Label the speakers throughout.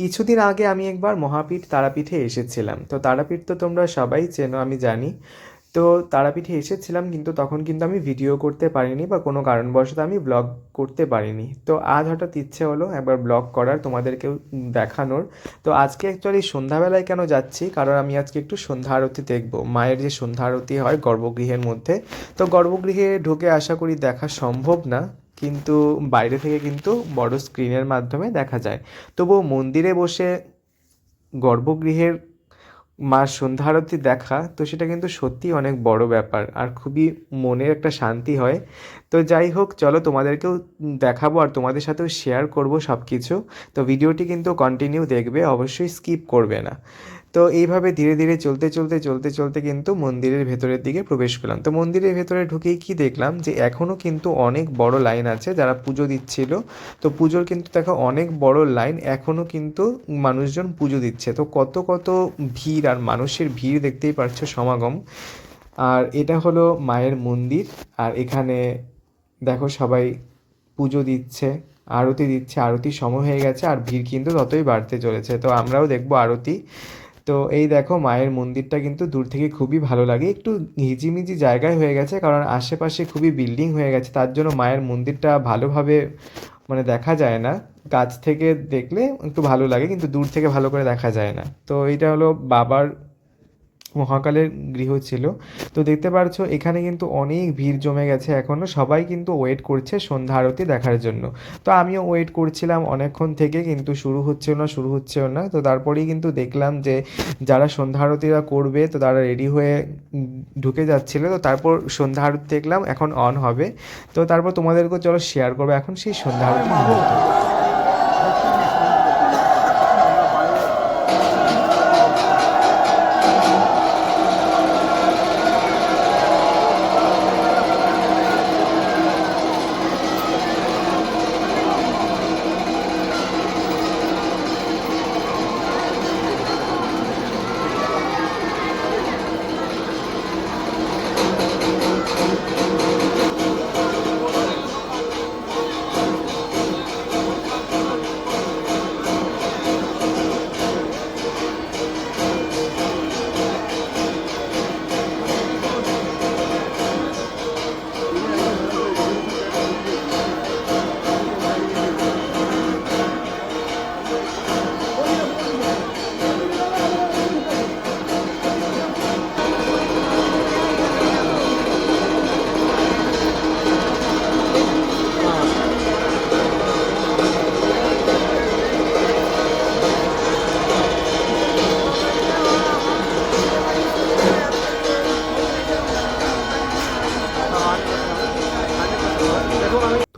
Speaker 1: কিছুদিন আগে আমি একবার মহাপীঠ তারাপীঠে এসেছিলাম। তো তারাপীঠ তো তোমরা সবাই চেনো, আমি জানি। তো তারাপীঠে এসেছিলাম কিন্তু তখন কিন্তু আমি ভিডিও করতে পারিনি বা কোনো কারণবশত আমি ব্লগ করতে পারিনি। তো আজ হঠাৎ ইচ্ছে হলো একবার ব্লগ করার তোমাদেরকেও দেখানোর। তো আজকে অ্যাকচুয়ালি সন্ধ্যাবেলায় কেন যাচ্ছি? কারণ আমি আজকে একটু সন্ধ্যা আরতি দেখব। মায়ের যে সন্ধ্যা আরতি হয় গর্ভগৃহের মধ্যে। তো গর্ভগৃহে ঢুকে আশা করি দেখা সম্ভব না। কিন্তু বাইরে থেকে কিন্তু বড় স্ক্রিনের মাধ্যমে দেখা যায়। তবুও মন্দিরে বসে গর্ভগৃহের মা সন্ধ্যা আরতি দেখা, তো সেটা কিন্তু সত্যিই অনেক বড় ব্যাপার আর খুবই মনের একটা শান্তি হয়। তো যাই হোক, চলো তোমাদেরকেও দেখাবো আর তোমাদের সাথেও শেয়ার করব সব কিছু তো ভিডিওটি কিন্তু কন্টিনিউ দেখবে, অবশ্যই স্কিপ করবে না। তো এইভাবে ধীরে ধীরে চলতে চলতে চলতে চলতে কিন্তু মন্দিরের ভেতরের দিকে প্রবেশ করলাম। তো মন্দিরের ভেতরে ঢুকেই কি দেখলাম যে এখনও কিন্তু অনেক বড় লাইন আছে যারা পুজো দিচ্ছিল। তো পুজোর কিন্তু দেখো অনেক বড় লাইন এখনও কিন্তু মানুষজন পুজো দিচ্ছে। তো কত কত ভিড় আর মানুষের ভিড় দেখতেই পারছ সমাগম। আর এটা হলো মায়ের মন্দির। আর এখানে দেখো সবাই পুজো দিচ্ছে, আরতি দিচ্ছে আরতি সময় হয়ে গেছে আর ভিড় কিন্তু ততই বাড়তে চলেছে। তো আমরাও দেখব আরতি। তো এই দেখো মায়ের মন্দিরটা কিন্তু দূর থেকে খুবই ভালো লাগে। একটু হিজিমিজি জায়গায় হয়ে গেছে কারণ আশেপাশে খুবই বিল্ডিং হয়ে গেছে, তার জন্য মায়ের মন্দিরটা ভালোভাবে মানে দেখা যায় না। কাছ থেকে দেখলে একটু ভালো লাগে কিন্তু দূর থেকে ভালো করে দেখা যায় না। তো এইটা হলো বাবার মহাকালের গৃহ ছিল। তো দেখতে পারছ, এখানে কিন্তু অনেক ভিড় জমে গেছে এখনও সবাই কিন্তু ওয়েট করছে সন্ধ্যা আরতি দেখার জন্য। তো আমিও ওয়েট করছিলাম অনেকক্ষণ থেকে, কিন্তু শুরু হচ্ছেও না, শুরু হচ্ছেও না। তো তারপরেই কিন্তু দেখলাম যে, যারা সন্ধ্যা আরতিরা করবে, তো তারা রেডি হয়ে ঢুকে যাচ্ছিল। তো তারপর সন্ধ্যা আরতি দেখলাম, এখন অন হবে। তো তারপর তোমাদেরকেও চলো শেয়ার করব। এখন সেই সন্ধ্যা আরতি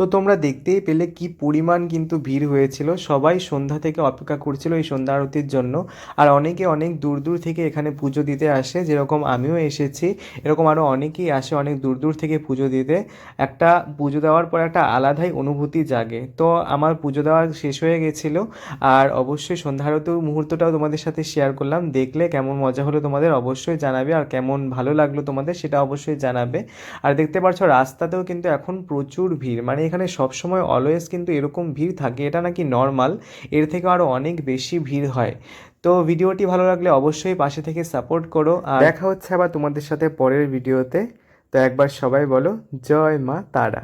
Speaker 1: তো তোমরা দেখতেই পেলে কি পরিমাণ কিন্তু ভিড় হয়েছিল। সবাই সন্ধ্যা থেকে অপেক্ষা করছিল এই সন্ধ্যা আরতির জন্য। আর অনেকে অনেক দূর দূর থেকে এখানে পুজো দিতে আসে, যেরকম আমিও এসেছি। এরকম আরও অনেকেই আসে অনেক দূর দূর থেকে পুজো দিতে। একটা পুজো দেওয়ার পর একটা আলাদাই অনুভূতি জাগে। তো আমার পুজো দেওয়া শেষ হয়ে গেছিল। আর অবশ্যই সন্ধ্যা আরতির মুহূর্তটাও তোমাদের সাথে শেয়ার করলাম। দেখলে কেমন মজা হলো তোমাদের অবশ্যই জানাবে। আর কেমন ভালো লাগল তোমাদের সেটা অবশ্যই জানাবে। আর দেখতে পাচ্ছ রাস্তাতেও কিন্তু এখন প্রচুর ভিড়। মানে এখানে সবসময় অলওয়েজ কিন্তু এরকম ভিড় থাকে, এটা নাকি নর্মাল এর থেকে আরও অনেক বেশি ভিড় হয়। তো ভিডিওটি ভালো লাগলে অবশ্যই পাশে থেকে সাপোর্ট করো, আর দেখা হচ্ছে আবার তোমাদের সাথে পরের ভিডিওতে। তো একবার সবাই বলো, জয় মা তারা।